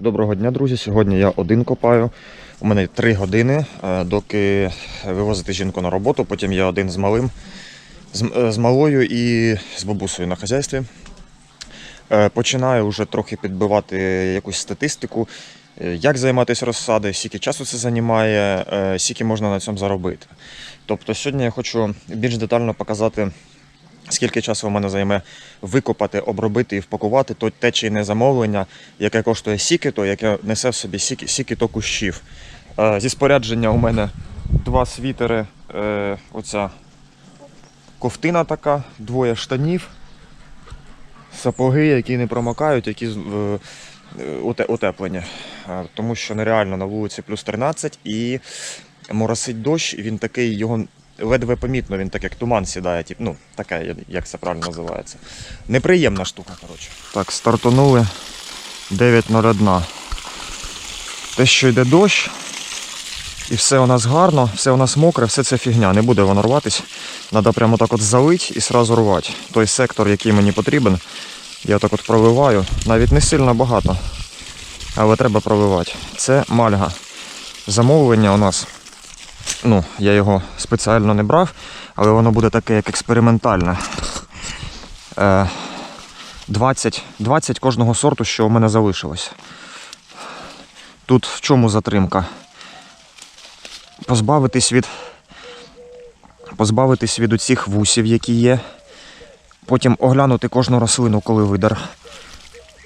Доброго дня, друзі. Сьогодні я один копаю. У мене три години, е, доки вивозити жінку на роботу. Потім я один з малим, з, е, з малою і з бабусею на хазяйстві. Е, Починаю вже трохи підбивати якусь статистику, як займатися розсадою, скільки часу це займає, скільки можна на цьому заробити. Тобто сьогодні я хочу більш детально показати, скільки часу у мене займе викопати, обробити і впакувати то те чи не замовлення, яке коштує сіки, то яке несе в собі сіки, сіки то кущів. Е, Зі спорядження у мене два світери, е, оця ковтина така, двоє штанів, сапоги, які не промокають, які е, утеплені. Тому що нереально на вулиці плюс 13 і моросить дощ, і він такий, його ледве помітно, він так як туман сідає, тип, ну, таке, як це правильно називається. Неприємна штука, коротше. Так, стартанули 9.01. Те, що йде дощ, і все у нас гарно, все у нас мокре, все це фігня, не буде воно рватись. Треба прямо так от залить і сразу рвати. Той сектор, який мені потрібен, я так от проливаю. Навіть не сильно багато, але треба проливати. Це мальга. Замовлення у нас ну, я його спеціально не брав, але воно буде таке як експериментальне. Е, 20, 20 кожного сорту, що у мене залишилось. Тут в чому затримка? Позбавитись від, позбавитись від оцих вусів, які є. Потім оглянути кожну рослину, коли видар.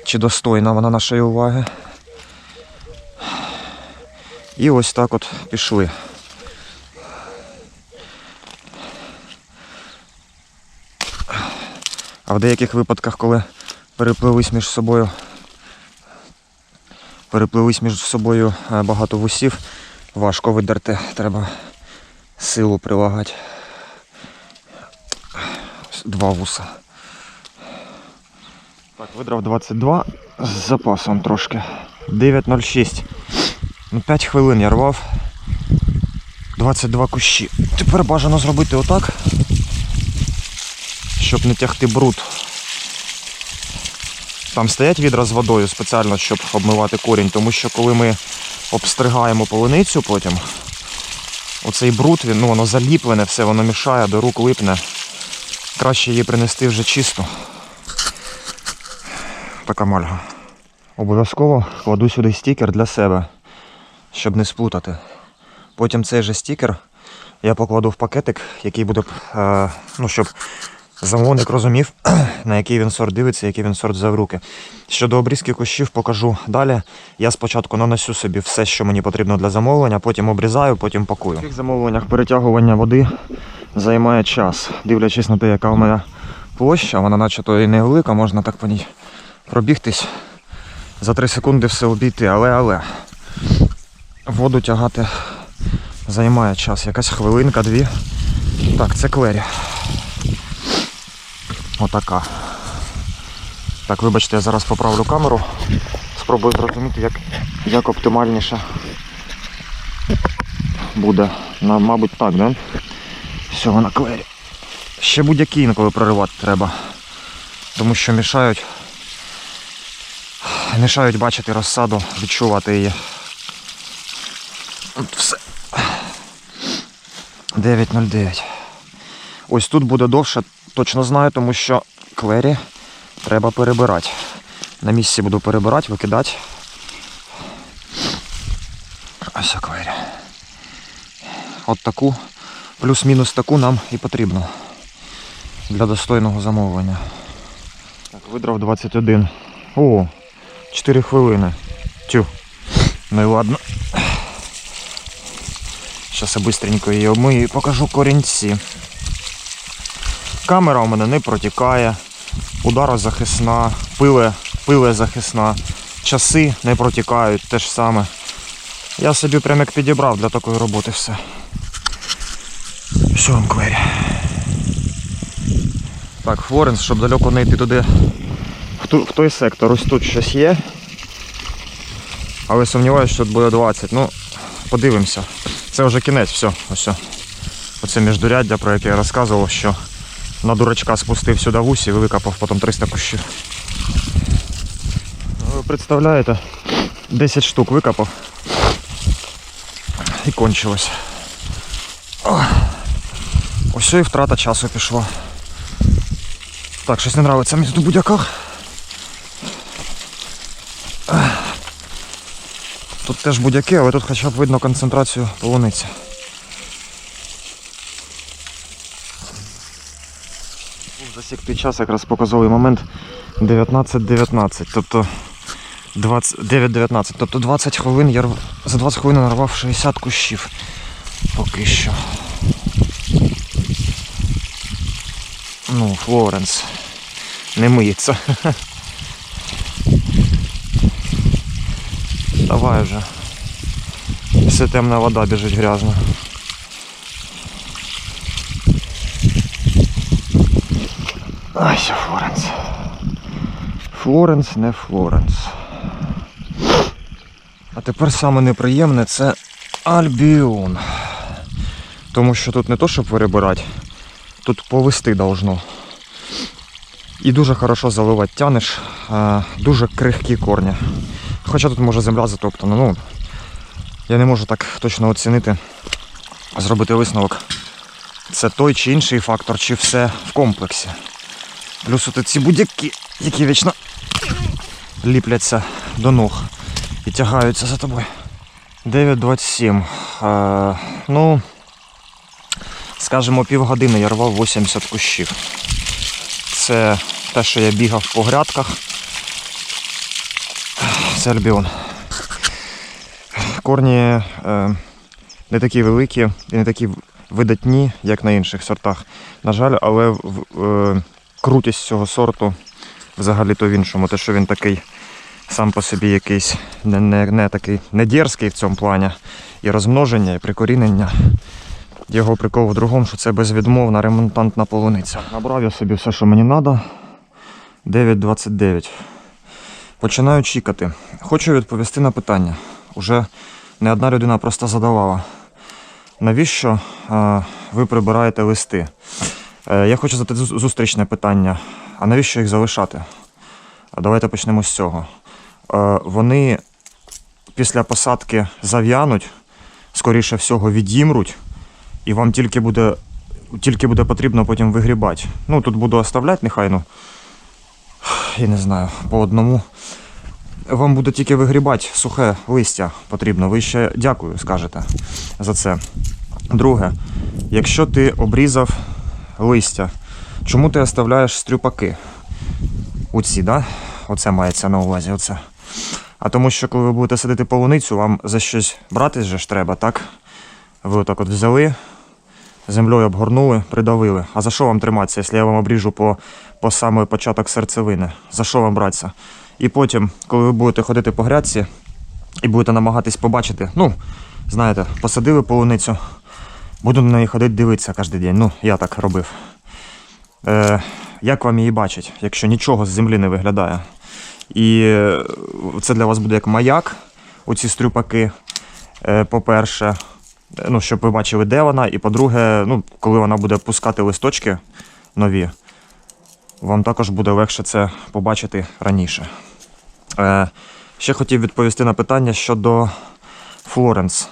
Чи достойна вона нашої уваги. І ось так от пішли. А в деяких випадках, коли переплились між собою, переплились між собою е, багато вусів, важко видерти, треба силу прилагати. Два вуса. Так, видрав 22 з запасом трошки. 9.06. Ну 5 хвилин я рвав. 22 кущі. Тепер бажано зробити отак щоб не тягти бруд. Там стоять відра з водою спеціально, щоб обмивати корінь, тому що коли ми обстригаємо полуницю потім, оцей бруд, він, ну, воно заліплене, все воно мішає, до рук липне. Краще її принести вже чисто. Така мальга. Обов'язково кладу сюди стікер для себе, щоб не сплутати. Потім цей же стікер я покладу в пакетик, який буде, е, ну, щоб замовник розумів, на який він сорт дивиться, який він сорт взяв руки. Щодо обрізки кущів покажу далі. Я спочатку наносю собі все, що мені потрібно для замовлення, потім обрізаю, потім пакую. В цих замовленнях перетягування води займає час. Дивлячись на те, яка у мене площа, вона начебто і невелика, можна так по ній пробігтись. За 3 секунди все обійти, але але воду тягати займає час. Якась хвилинка, дві. Так, це клері. Отака. Так, вибачте, я зараз поправлю камеру. Спробую зрозуміти, як, як оптимальніше буде. На, мабуть, так, да? Все, вона клері. Ще будь-які інколи проривати треба. Тому що мішають. Мішають бачити розсаду, відчувати її. От все. 9.09. Ось тут буде довше, точно знаю, тому що клері треба перебирати. На місці буду перебирати, викидати. Ось клері. От таку, плюс-мінус таку нам і потрібно для достойного замовлення. Так, видрав 21. О, 4 хвилини. Тю. Ну і ладно. Зараз я швидко її обмию і покажу корінці. Камера у мене не протікає, ударозахисна, пиле, пиле захисна, часи не протікають, те ж саме. Я собі прям як підібрав для такої роботи все. Все, вам. Так, Флоренс, щоб далеко не йти туди в, ту, в той сектор. Ось тут щось є. Але сумніваюся, що тут буде 20. Ну, подивимося. Це вже кінець, все, ось. Оце міждуряддя, про яке я розказував, що на дурачка спустив сюди вусі і викопав потім 300 кущів. Ви представляєте, 10 штук викопав. І кончилось. Ось і втрата часу пішла. Так, щось не нравиться мені тут у будяках. Тут теж будяки, але тут хоча б видно концентрацію полуниці. Був засікти час, якраз показовий момент 19.19, тобто 9.19, тобто 20 хвилин я за 20 хвилин нарвав 60 кущів. Поки що. Ну, Флоренс. Не миється. Давай вже. Все темна вода біжить грязна. Ай, все, Флоренс. Флоренс, не Флоренс. А тепер саме неприємне це Альбіон. Тому що тут не то, щоб перебирати, тут повести должно. І дуже хорошо заливати тянеш, дуже крихкі корні. Хоча тут може земля затоптана, ну я не можу так точно оцінити, зробити висновок. Це той чи інший фактор, чи все в комплексі. Плюс от ці будь-які, які вічно ліпляться до ног і тягаються за тобою. 9.27. Е, ну, скажімо, півгодини я рвав 80 кущів. Це те, що я бігав по грядках. Це альбіон. Корні е, не такі великі і не такі видатні, як на інших сортах. На жаль, але в- е, крутість цього сорту взагалі то в іншому. Те, що він такий сам по собі якийсь не, не, не такий не дерзкий в цьому плані. І розмноження, і прикорінення. Його прикол в другому, що це безвідмовна ремонтантна полуниця. Набрав я собі все, що мені треба. 9.29. Починаю чікати. Хочу відповісти на питання. Уже не одна людина просто задавала. Навіщо ви прибираєте листи? Е, я хочу задати зустрічне питання. А навіщо їх залишати? Давайте почнемо з цього. Е, вони після посадки зав'януть, скоріше всього, відімруть, і вам тільки буде, тільки буде потрібно потім вигрібати. Ну, тут буду оставляти, нехай, ну, я не знаю, по одному. Вам буде тільки вигрібати сухе листя потрібно. Ви ще дякую скажете за це. Друге, якщо ти обрізав листя, чому ти оставляєш стрюпаки? Оці, да? Оце мається на увазі. Оце. А тому що коли ви будете садити полуницю, вам за щось братись же ж треба, так? Ви отак от взяли, землею обгорнули, придавили. А за що вам триматися, якщо я вам обріжу по, по самий початок серцевини? За що вам братися? І потім, коли ви будете ходити по грядці і будете намагатись побачити, ну, знаєте, посадили полуницю, буду на неї ходити дивитися кожен день. Ну, я так робив. Е, як вам її бачить, якщо нічого з землі не виглядає? І е, це для вас буде як маяк, оці стрюпаки, е, по-перше, е, ну, щоб ви бачили, де вона, і по-друге, ну, коли вона буде пускати листочки нові, вам також буде легше це побачити раніше. Е, ще хотів відповісти на питання щодо Флоренс.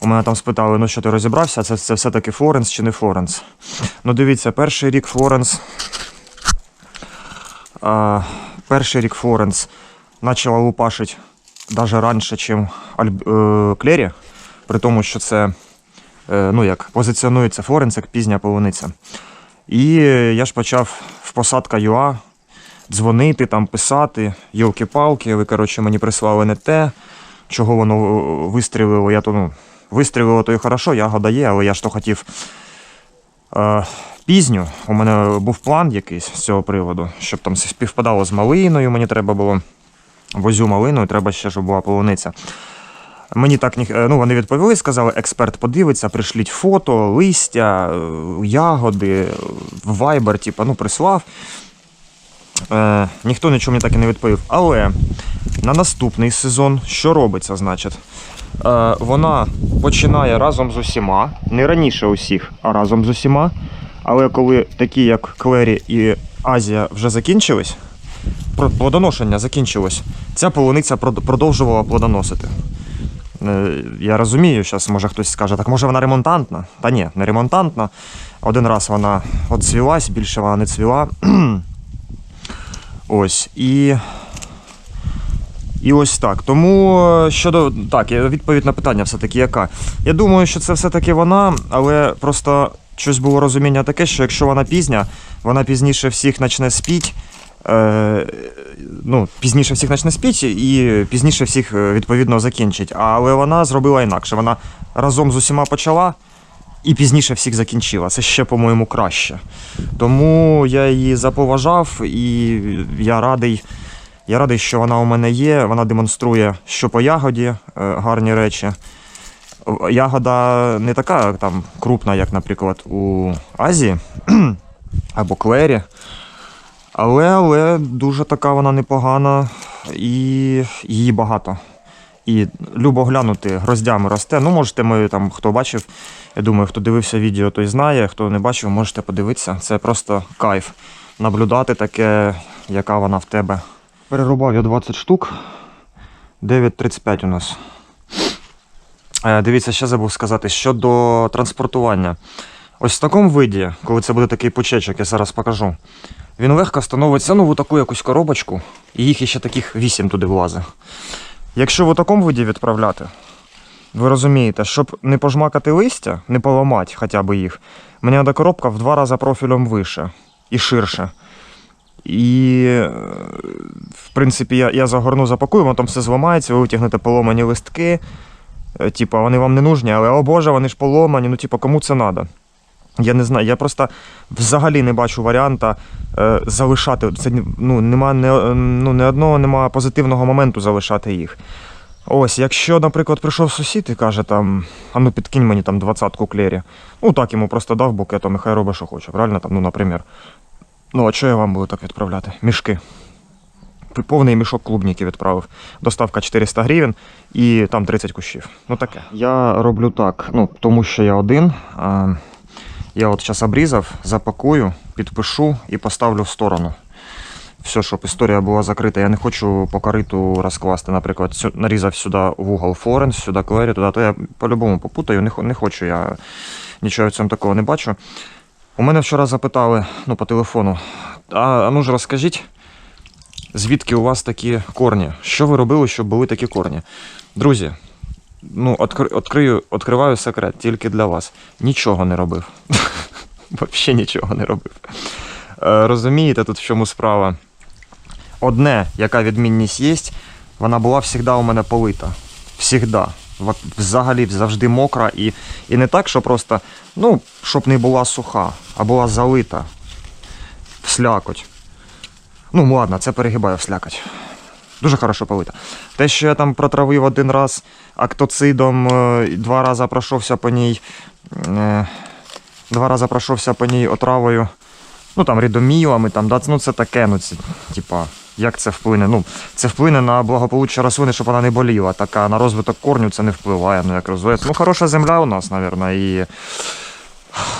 У мене там спитали, ну що ти розібрався, це, це все-таки Флоренс чи не Флоренс? Ну дивіться, перший рік Флоренс. А, перший рік Флоренс почала лупашить навіть раніше, ніж е, Клері, при тому, що це е, ну як, позиціонується Флоренс як пізня полуниця. І я ж почав в посадка ЮА дзвонити, там писати, йолки-палки, ви, коротше, мені прислали не те, чого воно е, вистрілило. Я то, ну, вистрілило, то і хорошо, ягода є, але я ж то хотів е, пізню. У мене був план якийсь з цього приводу, щоб там співпадало з малиною, мені треба було. Возю малину, і треба ще, щоб була полуниця. Мені так ну, вони відповіли, сказали, експерт подивиться, пришліть фото, листя, е, ягоди, в Viber, типу, ну, прислав. Е, ніхто нічого мені так і не відповів. Але на наступний сезон що робиться, значить? Е, вона починає разом з усіма, не раніше усіх, а разом з усіма. Але коли такі, як Клері і Азія, вже закінчились, плодоношення закінчилось. Ця полуниця продовжувала плодоносити. Е, Я розумію, зараз може хтось скаже, так може вона ремонтантна? Та ні, не ремонтантна. Один раз вона от цвілась, більше вона не цвіла. Ось. І. І ось так. Тому е, щодо. Так, відповідь на питання все-таки яка. Я думаю, що це все-таки вона, але просто щось було розуміння таке, що якщо вона пізня, вона пізніше всіх почне спіть. Е, ну, пізніше всіх почне спіть і пізніше всіх е, відповідно закінчить. Але вона зробила інакше. Вона разом з усіма почала і пізніше всіх закінчила. Це ще, по-моєму, краще. Тому я її заповажав і я радий. Я радий, що вона у мене є. Вона демонструє, що по ягоді е, гарні речі. Ягода не така там крупна, як, наприклад, у Азії або Клері. Але, але дуже така вона непогана і її багато. І любо глянути, гроздями росте. Ну, можете ми там, хто бачив, я думаю, хто дивився відео, той знає. Хто не бачив, можете подивитися. Це просто кайф. Наблюдати таке, яка вона в тебе. Перерубав я 20 штук. 9,35 у нас. Е, Дивіться, ще забув сказати щодо транспортування. Ось в такому виді, коли це буде такий пучечок, я зараз покажу. Він легко становиться ну, в таку якусь коробочку, і їх іще таких 8 туди влазить. Якщо в такому виді відправляти, ви розумієте, щоб не пожмакати листя, не поламати хоча б їх, мені треба коробка в два рази профілем вище і ширше. І, е, в принципі, я, я загорну, запакую, воно там все зламається, ви витягнете поломані листки. Е, Типа, вони вам не нужні, але о Боже, вони ж поломані, ну типа, кому це треба? Я не знаю, я просто взагалі не бачу варіанта е, залишати. Це ну, нема не, ну, не одного нема позитивного моменту залишати їх. Ось, якщо, наприклад, прийшов сусід і каже там, а ну підкинь мені там двадцятку клері. Ну так йому просто дав букетом, і хай робить, що хоче, правильно? Там, ну, наприклад. Ну, а що я вам буду так відправляти? Мішки. Повний мішок клубники відправив. Доставка 400 гривень і там 30 кущів. Ну таке. Я роблю так, ну, тому що я один. А, я от зараз обрізав, запакую, підпишу і поставлю в сторону. Все, щоб історія була закрита. Я не хочу по кориту розкласти, наприклад, сю- нарізав сюди в угол Флоренс, сюди Клері, туди, то я по-любому попутаю, не, не хочу, я нічого в цьому такого не бачу. У мене вчора запитали ну, по телефону, а, ну ж розкажіть, звідки у вас такі корні? Що ви робили, щоб були такі корні? Друзі, ну, открию, відкриваю секрет тільки для вас. Нічого не робив. Взагалі нічого не робив. Е, Розумієте, тут в чому справа? Одне, яка відмінність є, вона була завжди у мене полита. Всігда. Взагалі завжди мокра і, і не так, що просто, ну, щоб не була суха, а була залита в слякоть. Ну, ладно, це перегибаю в слякоть. Дуже хорошо полита. Те, що я там протравив один раз актоцидом, е, два рази пройшовся по ній. е, Два рази пройшовся по ній отравою. Ну там рідомілами, там, да, ну це таке, ну це, типа, як це вплине? Ну, це вплине на благополуччя рослини, щоб вона не боліла. Так, а на розвиток корню це не впливає, ну як розвивається. Ну, хороша земля у нас, мабуть, і.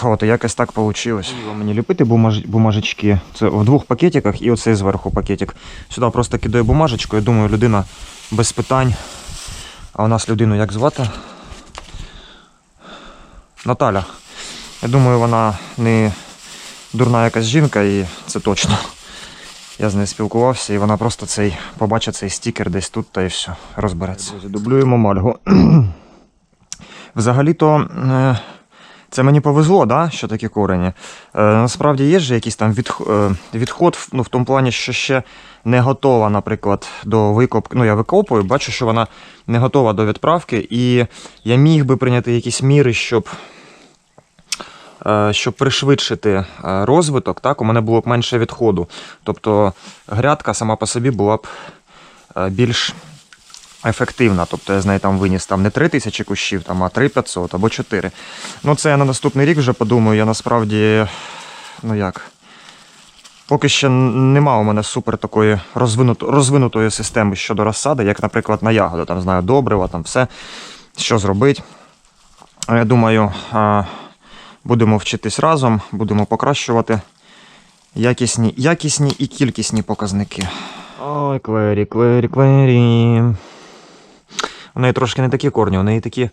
От, якось так вийшло. Мені ліпити бумаж... бумажечки. Це в двох пакетиках і оцей зверху пакетик. Сюди просто кидаю бумажечку. Я думаю, людина без питань. А у нас людину як звати? Наталя. Я думаю, вона не дурна якась жінка, і це точно. Я з нею спілкувався, і вона просто цей побачить цей стікер десь тут та і все, розбереться. Дублюємо мальгу. Взагалі-то е, це мені повезло, да, що такі корені. Е, насправді є ж якийсь там е, відход ну, в тому плані, що ще не готова, наприклад, до викопки. Ну, я викопую, бачу, що вона не готова до відправки, і я міг би прийняти якісь міри, щоб щоб пришвидшити е, розвиток, так, у мене було б менше відходу. Тобто грядка сама по собі була б е, більш ефективна. Тобто я з неї там виніс там не 3 тисячі кущів, там, а 3500 або 4. Ну, це я на наступний рік вже подумаю. Я насправді, ну як. Поки н- нема у мене супер такої розвинуто, розвинутої системи щодо розсади, як, наприклад, на ягоду. Там знаю добрива, там все, що зробити. Я думаю, будемо вчитись разом, будемо покращувати якісні, якісні і кількісні показники. Ой, клері, клері, клері. У неї трошки не такі корні, у неї такі.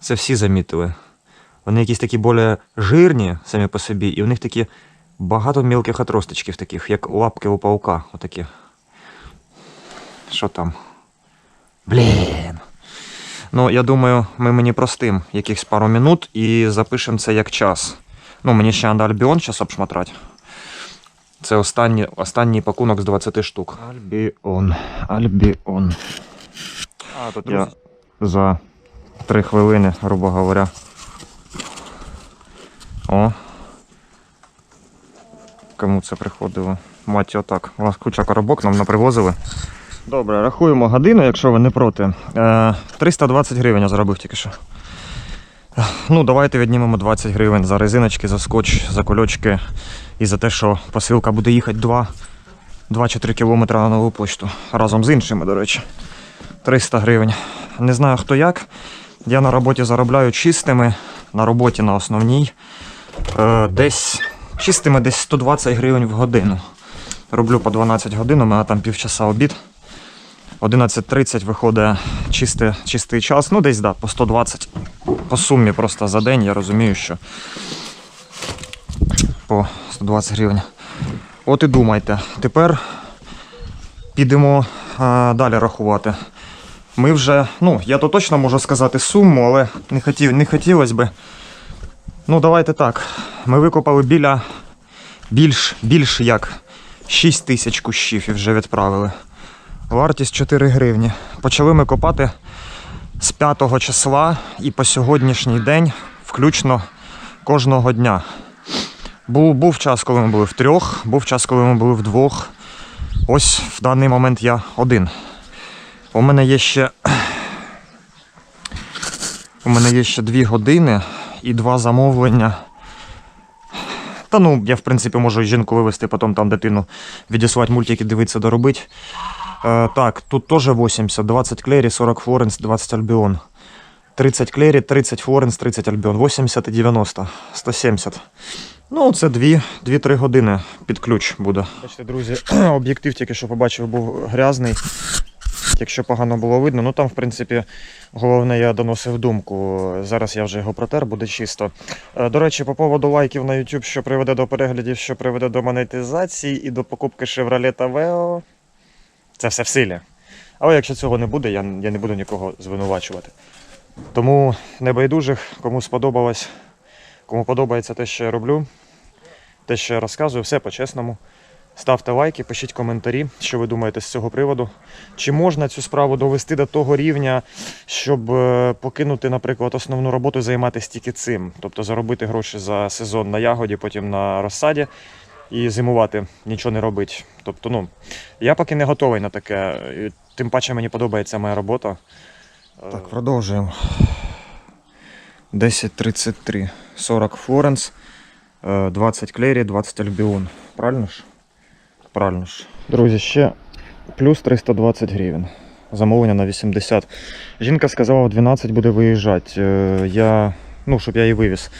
Це всі замітили. Вони якісь такі більш жирні самі по собі, і у них такі багато мілких отросточків таких, як лапки у паука. Отакі. Що там? Блін. Ну, я думаю, ми мені простим якихось пару минут і запишемо це як час. Ну, мені ще треба альбіон зараз обшматрати. Це останній, останній пакунок з 20 штук. Альбіон. Альбіон. А, тут я за 3 хвилини, грубо говоря. О. Кому це приходило? Мать, отак. У нас куча коробок нам напривозили. Добре, рахуємо годину, якщо ви не проти. Е, 320 гривень я заробив тільки що. Ну, давайте віднімемо 20 гривень за резиночки, за скотч, за кольочки і за те, що посилка буде їхати 2, 2 чи 3 кілометри на нову почту. Разом з іншими, до речі. 300 гривень. Не знаю хто як. Я на роботі заробляю чистими, на роботі на основній. Е, десь чистими десь 120 гривень в годину. Роблю по 12 годин, у мене там півчаса обід. 11.30 виходить чисте, чистий час. Ну, десь да, по 120 по сумі просто за день. Я розумію, що по 120 гривень. От і думайте. Тепер підемо а, далі рахувати. Ми вже, ну, я то точно можу сказати суму, але не, хотів, не хотілося би. Ну, давайте так. Ми викопали біля більш, більш як 6 тисяч кущів і вже відправили. Вартість 4 гривні. Почали ми копати з 5 числа і по сьогоднішній день, включно кожного дня. Був, був час, коли ми були в трьох, був час, коли ми були вдвох. Ось в даний момент я один. У мене є ще. У мене є ще 2 години і два замовлення. Та ну, я в принципі можу жінку вивезти, потім там дитину відіслати мультики, дивитися, доробити. Е, так, тут теж 80, 20 клері, 40 флоренс, 20 альбіон. 30 клері, 30 флоренс, 30 альбіон. 80 і 90, 170. Ну, це 2-3 години під ключ буде. Бачите, друзі, об'єктив тільки що побачив, був грязний. Якщо погано було видно, ну там, в принципі, головне, я доносив думку. Зараз я вже його протер, буде чисто. Е, До речі, по поводу лайків на YouTube, що приведе до переглядів, що приведе до монетизації і до покупки Chevrolet Aveo. Це все в силі. Але якщо цього не буде, я, я не буду нікого звинувачувати. Тому небайдужих, кому сподобалось, кому подобається те, що я роблю, те, що я розказую, все по-чесному. Ставте лайки, пишіть коментарі, що ви думаєте з цього приводу. Чи можна цю справу довести до того рівня, щоб е, покинути, наприклад, основну роботу і займатися тільки цим, тобто заробити гроші за сезон на ягоді, потім на розсаді і зимувати, нічого не робити. Тобто, ну, я поки не готовий на таке. і Тим паче мені подобається моя робота. Так, продовжуємо. 10.33. 40 Флоренс, е, 20 Клері, 20 Альбіон. Правильно ж? Правильно ж. Друзі, ще плюс 320 гривень. Замовлення на 80. Жінка сказала, в 12 буде виїжджати. Е, Я, ну, щоб я її вивіз.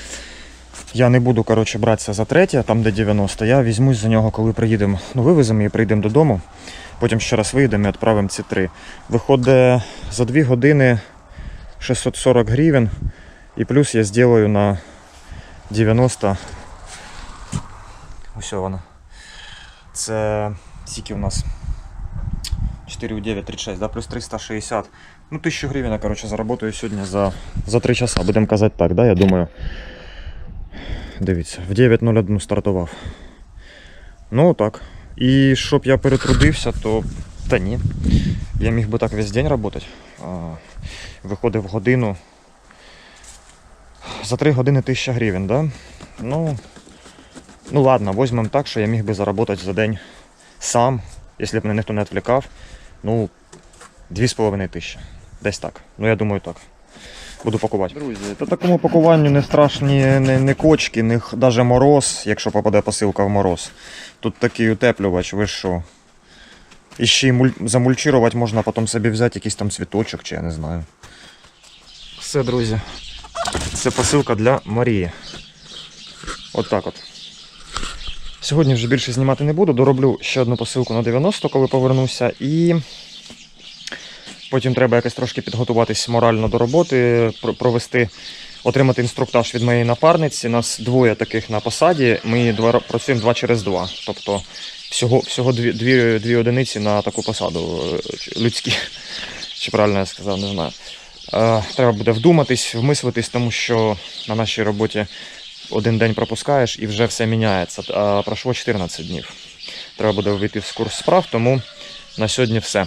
Я не буду, коротше, братися за третє, там де 90. Я візьмусь за нього, коли приїдемо. Ну, вивеземо її, приїдемо додому. Потім ще раз виїдемо і відправимо ці три. Виходить за 2 години 640 гривень. І плюс я зроблю на 90. Ось вона. Це скільки у нас? 4 у 9, 36, да? плюс 360. Ну, 1000 гривень, коротше, заработаю сьогодні за, за 3 часа. Будемо казати так, да? я думаю. Дивіться, в 9.01 стартував. Ну так. І щоб я перетрудився, то. Та ні. Я міг би так весь день працювати. Виходив годину. За 3 години 1000 гривень, да? Ну. Ну ладно, візьмемо так, що я міг би заработати за день сам, якщо б мене ніхто не відвлікав. Ну, 2,5 тисячі. Десь так. Ну я думаю так. Буду пакувати. Друзі, та такому пакуванню не страшні не, не кочки, не навіть мороз, якщо попаде посилка в мороз. Тут такий утеплювач, ви що? І ще й муль... замульчувати можна потім собі взяти якийсь там цвіточок, чи я не знаю. Все, друзі. Це посилка для Марії. От так от. Сьогодні вже більше знімати не буду. Дороблю ще одну посилку на 90, коли повернуся. І потім треба якось трошки підготуватись морально до роботи, провести, отримати інструктаж від моєї напарниці. Нас двоє таких на посаді. Ми два, працюємо два через два. Тобто всього, всього дві, дві, дві одиниці на таку посаду е, людські. Чи правильно я сказав, не знаю. Е, треба буде вдуматись, вмислитись, тому що на нашій роботі один день пропускаєш і вже все міняється. Пройшло 14 днів. Треба буде вийти в курс справ, тому на сьогодні все.